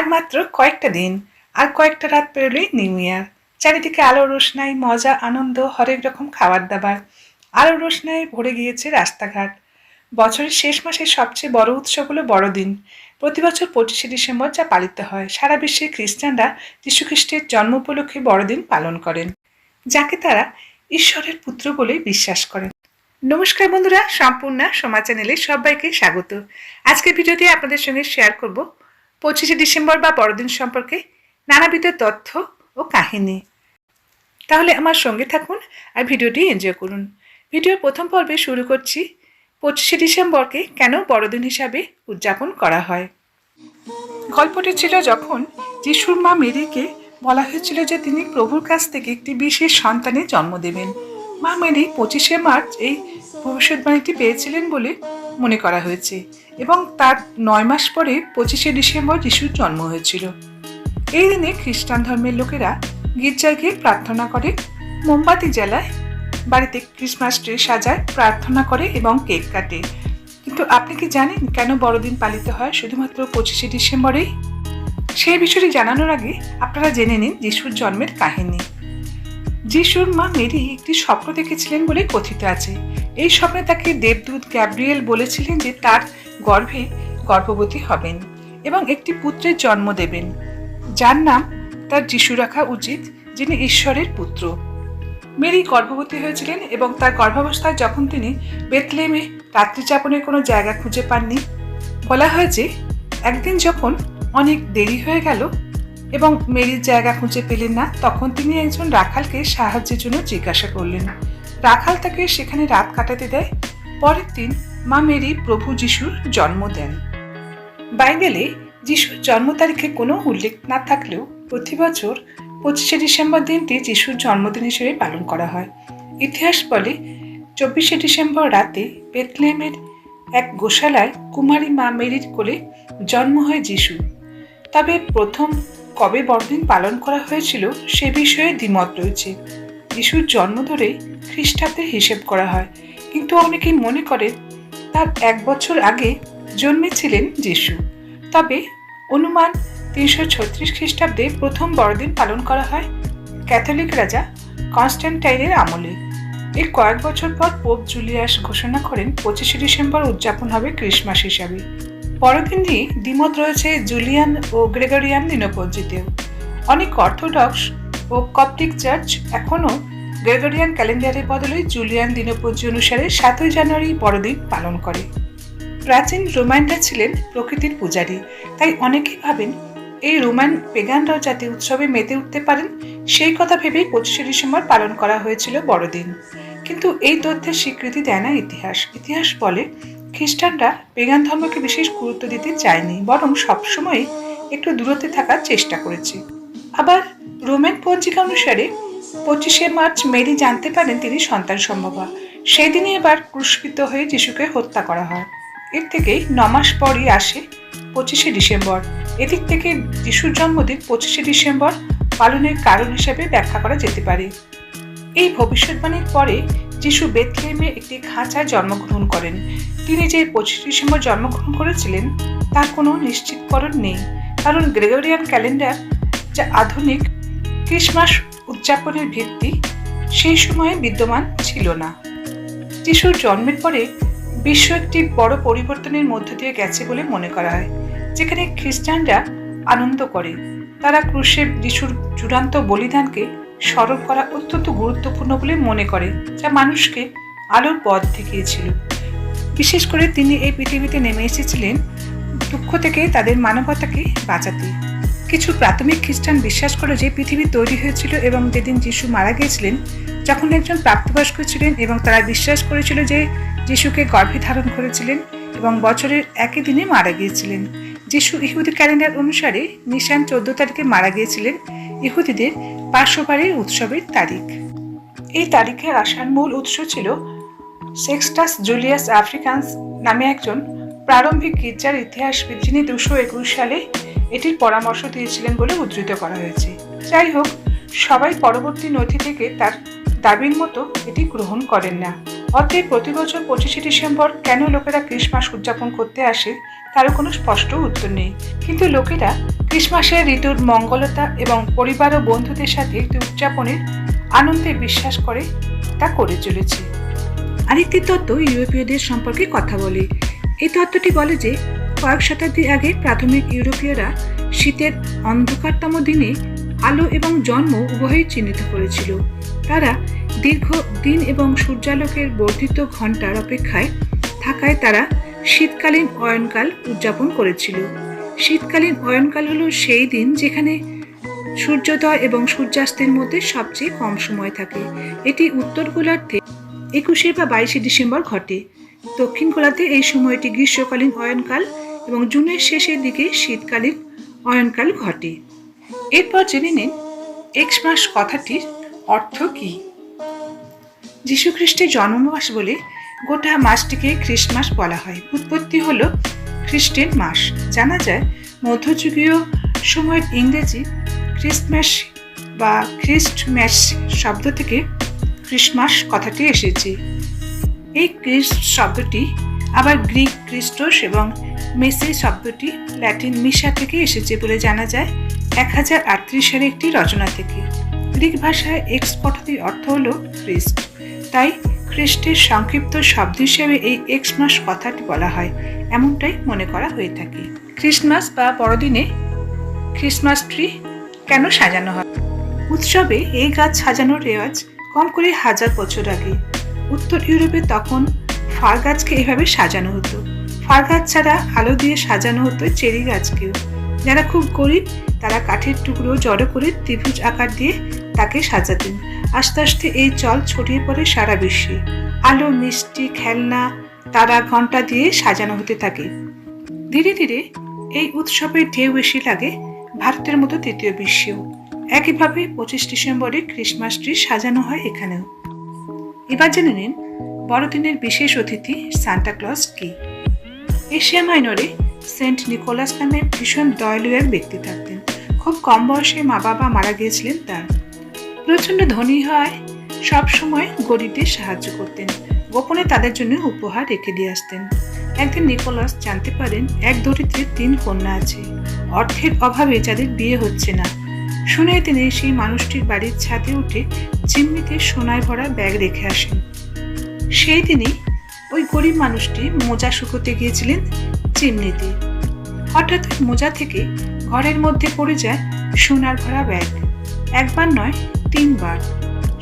আর মাত্র কয়েকটা দিন, আর কয়েকটা রাত পেরোলেই নিউ ইয়ার চারিদিকে আলো রোশনাই মজা, আনন্দ, হরেক রকম খাবার দাবার। আলো রোশনায় ভরে গিয়েছে রাস্তাঘাট। বছরের শেষ মাসের সবচেয়ে বড় উৎসব হলো বড়দিন। প্রতি বছর পঁচিশে ডিসেম্বর যা পালিত হয়। সারা বিশ্বে খ্রিস্টানরা যীশুখ্রিস্টের জন্ম উপলক্ষে বড়দিন পালন করেন, যাকে তারা ঈশ্বরের পুত্র বলে বিশ্বাস করেন। নমস্কার বন্ধুরা, সম্পূর্ণা সমা চ্যানেলে সবাইকে স্বাগত। আজকের ভিডিওতে আপনাদের সঙ্গে শেয়ার করব পঁচিশে ডিসেম্বর বা বড়দিন সম্পর্কে নানাবিধ তথ্য ও কাহিনী। তাহলে আমার সঙ্গে থাকুন আর ভিডিওটি এনজয় করুন। ভিডিওর প্রথম পর্বে শুরু করছি, পঁচিশে ডিসেম্বরকে কেন বড়দিন হিসাবে উদযাপন করা হয়? গল্পটি ছিল যখন যিশুর মা মেরিকে বলা হয়েছিল যে তিনি প্রভুর কাছ থেকে একটি বিশেষ সন্তানের জন্ম দেবেন। মা মেরি পঁচিশে মার্চ এই ভবিষ্যৎবাণীটি পেয়েছিলেন বলে মনে করা হয়েছে এবং তার নয় মাস পরে পঁচিশে ডিসেম্বর যিশুর জন্ম হয়েছিল। এই দিনে খ্রিস্টান ধর্মের লোকেরা গির্জায় গিয়ে প্রার্থনা করে, মোমবাতি জ্বালায়, বাড়িতে ক্রিসমাস ট্রি সাজায়, প্রার্থনা করে এবং কেক কাটে। কিন্তু আপনি কি জানেন কেন বড়দিন পালিত হয় শুধুমাত্র পঁচিশে ডিসেম্বরেই? সেই বিষয়টি জানানোর আগে আপনারা জেনে নিন যিশুর জন্মের কাহিনী। যিশুর মা মেরি একটি স্বপ্ন দেখেছিলেন বলে কথিত আছে। এই স্বপ্নে তাকে দেবদূত গ্যাব্রিয়েল বলেছিলেন যে তার গর্ভে গর্ভবতী হবেন এবং একটি পুত্রের জন্ম দেবেন। যার নাম তার যিশু রাখা উচিত, যিনি ঈশ্বরের পুত্র। মেরি গর্ভবতী হয়েছিলেন এবং তার গর্ভাবস্থায় যখন তিনি বেতলেমে রাত্রিযাপনের কোনো জায়গা খুঁজে পাননি, বলা হয় যে একদিন যখন অনেক দেরি হয়ে গেল এবং মেরির জায়গা খুঁজে পেলেন না, তখন তিনি একজন রাখালকে সাহায্যের জন্য জিজ্ঞাসা করলেন। রাখাল তাকে সেখানে রাত কাটাতে দেয়। পরের দিন মা মেরি প্রভু যিশুর জন্ম দেন। বাইবেলে যিশুর জন্ম তারিখে কোনো উল্লেখ না থাকলেও প্রতি বছর পঁচিশে ডিসেম্বর দিনটি যিশুর জন্মদিন হিসেবে পালন করা হয়। ইতিহাস বলে, চব্বিশে ডিসেম্বর রাতে বেতলেমের এক গোশালায় কুমারী মা মেরির কোলে জন্ম হয় যিশু। তবে প্রথম কবে বড়দিন পালন করা হয়েছিল সে বিষয়ে দ্বিমত রয়েছে। যিশুর জন্ম ধরেই খ্রিস্টাব্দের হিসেব করা হয়। কিন্তু অনেকেই মনে করেন তার এক বছর আগে জন্মেছিলেন যিশু। তবে অনুমান তিনশো ছত্রিশ খ্রিস্টাব্দে প্রথম বড়দিন পালন করা হয় ক্যাথলিক রাজা কনস্ট্যান্টাইনের আমলে। এর কয়েক বছর পর পোপ জুলিয়াস ঘোষণা করেন, পঁচিশে ডিসেম্বর উদযাপন হবে ক্রিসমাস হিসাবে। বড়দিন নিয়ে দ্বিমত রয়েছে জুলিয়ান ও গ্রেগরিয়ান দিনপঞ্জিতেও অনেক অর্থোডক্স ও কপটিক চার্চ এখনও গ্রেগরিয়ান ক্যালেন্ডারের বদলে জুলিয়ান দিনপঞ্জি অনুসারে সাতই জানুয়ারি বড়দিন পালন করে। প্রাচীন রোমানরা ছিলেন প্রকৃতির পূজারী, তাই অনেকেই ভাবেন এই রোমান পেগানরাও যাতে উৎসবে মেতে উঠতে পারেন, সেই কথা ভেবেই পঁচিশে ডিসেম্বর পালন করা হয়েছিল বড়দিন। কিন্তু এই তথ্যের স্বীকৃতি দেয় না ইতিহাস। ইতিহাস বলে খ্রিস্টানরা পেগান ধর্মকে বিশেষ গুরুত্ব দিতে চায়নি, বরং সবসময় একটু দূরত্বে থাকার চেষ্টা করেছে। আবার রোমান পঞ্জিকা অনুসারে পঁচিশে মার্চ মেরি জানতে পারেন তিনি সন্তান সম্ভবা। সেই দিনই এবার ক্রুশকৃত হয়ে যিশুকে হত্যা করা হয়। এর থেকেই নমাস পরই আসে পঁচিশে ডিসেম্বর। এদিক থেকে যিশুর জন্মদিন পঁচিশে ডিসেম্বর পালনের কারণ হিসেবে ব্যাখ্যা করা যেতে পারে। এই ভবিষ্যৎবাণীর পরে যিশু বেথলেমে একটি খাঁচায় জন্মগ্রহণ করেন। তিনি যে পঁচিশে ডিসেম্বর জন্মগ্রহণ করেছিলেন, তার কোনো নিশ্চিতকরণ নেই। কারণ গ্রেগরিয়ান ক্যালেন্ডার যা আধুনিক ক্রিসমাস উদযাপনের ভিত্তি সেই সময়ে বিদ্যমান ছিল না। যিশুর জন্মের পরে বিশ্ব একটি বড় পরিবর্তনের মধ্য দিয়ে গেছে বলে মনে করা হয়, যেখানে খ্রিস্টানরা আনন্দ করে। তারা ক্রুশে যিশুর চূড়ান্ত বলিদানকে স্মরণ করা অত্যন্ত গুরুত্বপূর্ণ বলে মনে করে, যা মানুষকে আলোর পথ দেখিয়েছিল। বিশেষ করে তিনি এই পৃথিবীতে নেমে এসেছিলেন দুঃখ থেকে তাদের মানবতাকে বাঁচাতে। কিছু প্রাথমিক খ্রিস্টান বিশ্বাস করে যে পৃথিবী তৈরি হয়েছিল এবং যেদিন যিশু মারা গিয়েছিলেন, যখন একজন প্রাপ্তবয়স্ক ছিলেন এবং তারা বিশ্বাস করেছিল যে যিশুকে গর্ভে ধারণ করেছিলেন এবং বছরের একই দিনে মারা গিয়েছিলেন। যিশু ইহুদি ক্যালেন্ডার অনুসারে নিশান চোদ্দ তারিখে মারা গিয়েছিলেন, ইহুদিদের পার্শ্ববাড়ির উৎসবের তারিখ। এই তারিখে আসার মূল উৎস ছিল সেক্সটাস জুলিয়াস আফ্রিকান্স নামে একজন প্রারম্ভিক গির্জার ইতিহাসবিদ, যিনি দুশো একুশ সালে এটির পরামর্শ দিয়েছিলেন বলে উদ্ধৃত করা হয়েছে। যাই হোক, সবাই পরবর্তী নথি থেকে তার দাবির মতো এটি গ্রহণ করেন না। অতএব প্রতি বছর পঁচিশে ডিসেম্বর কেন লোকেরা ক্রিসমাস উদযাপন করতে আসে কারও কোনো স্পষ্ট উত্তর নেই। কিন্তু লোকেরা ক্রিসমাসের ঋতুর মঙ্গলতা এবং পরিবার ও বন্ধুদের সাথে একটি উদযাপনের আনন্দে বিশ্বাস করে তা করে চলেছে। আরেকটি তত্ত্ব ইউরোপীয়দের সম্পর্কে কথা বলে। এই তত্ত্বটি বলে যে কয়েক শতাব্দী আগে প্রাথমিক ইউরোপীয়রা শীতের অন্ধকারতম দিনে আলো এবং জন্ম উভয়ই চিহ্নিত করেছিল। তারা দীর্ঘ দিন এবং সূর্যালোকের বর্ধিত ঘণ্টার অপেক্ষায় থাকায় তারা শীতকালীন অয়নকাল উদযাপন করেছিল। শীতকালীন অয়নকাল হলো সেই দিন যেখানে সূর্যোদয় এবং সূর্যাস্তের মধ্যে সবচেয়ে কম সময় থাকে। এটি উত্তর গোলার্ধে একুশে বা বাইশে ডিসেম্বর ঘটে। দক্ষিণ গোলার্ধে এই সময়টি গ্রীষ্মকালীন অয়নকাল এবং জুনের শেষের দিকে শীতকালীন অয়নকাল ঘটে। এরপর জেনে নিন এক্স মাস কথাটির অর্থ কী? যীশুখ্রিস্টের জন্মমাস বলে গোটা মাসটিকে খ্রিস্টমাস বলা হয়। উৎপত্তি হলো খ্রিস্টের মাস। জানা যায়, মধ্যযুগীয় সময়ের ইংরেজি ক্রিসমাস বা খ্রিস্টম্যাস শব্দ থেকে খ্রিস্টমাস কথাটি এসেছে। এই ক্রিস্ট শব্দটি আবার গ্রিক ক্রিস্টোস এবং মেসি শব্দটি ল্যাটিন মিশা থেকে এসেছে বলে জানা যায় এক হাজার আটত্রিশ সালে একটি রচনা থেকে। গ্রিক ভাষায় এক্স কথাটির অর্থ হল খ্রিস্ট। তাই খ্রিস্টের সংক্ষিপ্ত শব্দ হিসেবে এই এক্স মাস কথাটি বলা হয়, এমনটাই মনে করা হয়ে থাকে। ক্রিসমাস বা বড়দিনে ক্রিসমাস ট্রি কেন সাজানো হয়? উৎসবে এই গাছ সাজানোর রেওয়াজ কম করে হাজার বছর আগে। উত্তর ইউরোপে তখন ফার গাছকে এভাবে সাজানো হতো। ফার গাছ ছাড়া আলো দিয়ে সাজানো হতো চেরি গাছকেও। যারা খুব গরিব, তারা কাঠের টুকরো জড়ো করে ত্রিভুজ আকার দিয়ে তাকে সাজাতেন। আস্তে আস্তে এই চল ছড়িয়ে পড়ে সারা বিশ্বে। আলো, মিষ্টি, খেলনা, তারা ঘণ্টা দিয়ে সাজানো হতে থাকে। ধীরে ধীরে এই উৎসবের ঢেউ বেশি লাগে ভারতের মতো তৃতীয় বিশ্বেও। একইভাবে পঁচিশ ডিসেম্বরে ক্রিসমাস ট্রি সাজানো হয় এখানেও। এবার জেনে নিন বড়দিনের বিশেষ অতিথি সান্টা ক্লজ কি। এশিয়া মাইনরে সেন্ট নিকোলাস নামে ভীষণ দয়ালু এক ব্যক্তি থাকতেন। খুব কম বয়সে মা বাবা মারা গিয়েছিলেন তার। প্রচণ্ড ধনী হয় সব সময় গরিবদের সাহায্য করতেন। গোপনে তাদের জন্য উপহার রেখে দিয়ে আসতেন। একদিন নিকোলাস জানতে পারেন এক দরিদ্রের তিন কন্যা আছে। অর্থের অভাবে যাদের বিয়ে হচ্ছে না। শুনে তিনি সেই মানুষটির বাড়ির ছাদে উঠে চিমনিতে সোনায় ভরা ব্যাগ রেখে আসেন। সেই দিনই ওই গরিব মানুষটি মোজা শুকোতে গিয়েছিলেন চিমনিতে। হঠাৎ মোজা থেকে ঘরের মধ্যে পড়ে যায় সোনার ভরা ব্যাগ। একবার নয়, তিনবার।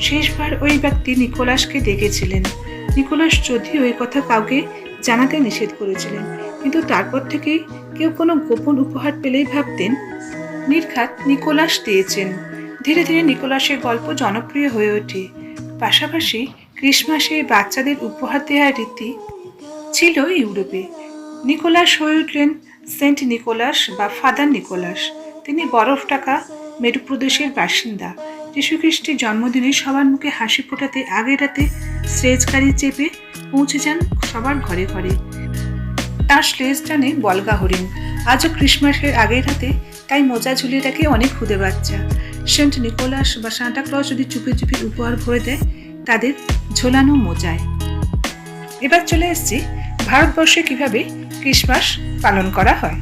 শেষবার ওই ব্যক্তি নিকোলাসকে ডেকেছিলেন নিকোলাস যদিও ওই কথা কাউকে জানাতে নিষেধ করেছিলেন, কিন্তু তারপর থেকে কেউ কোনো গোপন উপহার পেলেই ভাবতেন, নির্ঘাত নিকোলাস দিয়েছেন। ধীরে ধীরে নিকোলাসের গল্প জনপ্রিয় হয়ে ওঠে। পাশাপাশি ক্রিসমাসে বাচ্চাদের উপহার দেওয়ার রীতি ছিল ইউরোপে। নিকোলাস হয়ে উঠলেন সেন্ট নিকোলাস বা ফাদার নিকোলাস। তিনি বরফ টাকা মেরুপ্রদেশের বাসিন্দা। যীশুখ্রিস্টের জন্মদিনে সবার মুখে হাসি ফোটাতে আগের রাতে স্লেজ গাড়ি চেপে পৌঁছে যান সবার ঘরে ঘরে। তার স্লেজ টানে বলগা হরিণ। আজও ক্রিসমাসের আগের রাতে তাই মোজা ঝুলিয়ে রাখে অনেক খুদে বাচ্চা। সেন্ট নিকোলাস বা সান্টা ক্লজ যদি চুপি চুপি উপহার ভরে দেয় তাদের ঝোলানো মোজায়। এবার চলে এসছি ভারতবর্ষে কীভাবে ক্রিসমাস পালন করা হয়।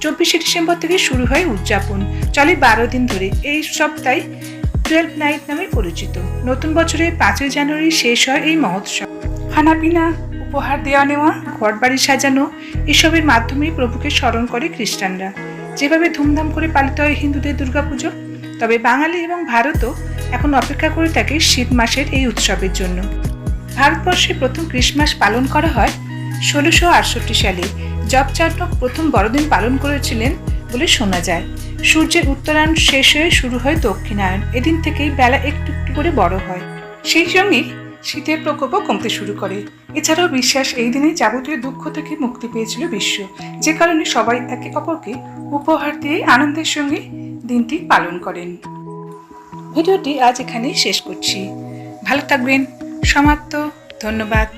চব্বিশে ডিসেম্বর থেকে শুরু হয় উদযাপন। চলে বারো দিন ধরে। এই সপ্তাহে টুয়েলভ নাইট নামে পরিচিত। নতুন বছরের পাঁচই জানুয়ারি শেষ হয় এই মহোৎসব। খানাপিনা, উপহার দেওয়া নেওয়া ঘর বাড়ি সাজানো, এসবের মাধ্যমেই প্রভুকে স্মরণ করে খ্রিস্টানরা। যেভাবে ধুমধাম করে পালিত হয় হিন্দুদের দুর্গাপুজো, তবে বাঙালি এবং ভারতও এখন অপেক্ষা করে থাকে শীত মাসের এই উৎসবের জন্য। ভারতবর্ষে প্রথম ক্রিসমাস পালন করা হয় ষোলোশো আটষট্টি সালে। জবচাটক প্রথম বড়দিন পালন করেছিলেন বলে শোনা যায়। সূর্যের উত্তরায়ণ শেষ হয়ে শুরু হয় দক্ষিণায়ন এদিন থেকেই বেলা একটু একটু করে বড় হয়। সেই সঙ্গে শীতের প্রকোপও কমতে শুরু করে। এছাড়াও বিশ্বাস এই দিনে যাবতীয় দুঃখ থেকে মুক্তি পেয়েছিল বিশ্ব। যে কারণে সবাই একে অপরকে উপহার দিয়ে আনন্দের সঙ্গে দিনটি পালন করেন। ভিডিওটি আজ এখানেই শেষ করছি। ভালো থাকবেন। সমাপ্ত। ধন্যবাদ।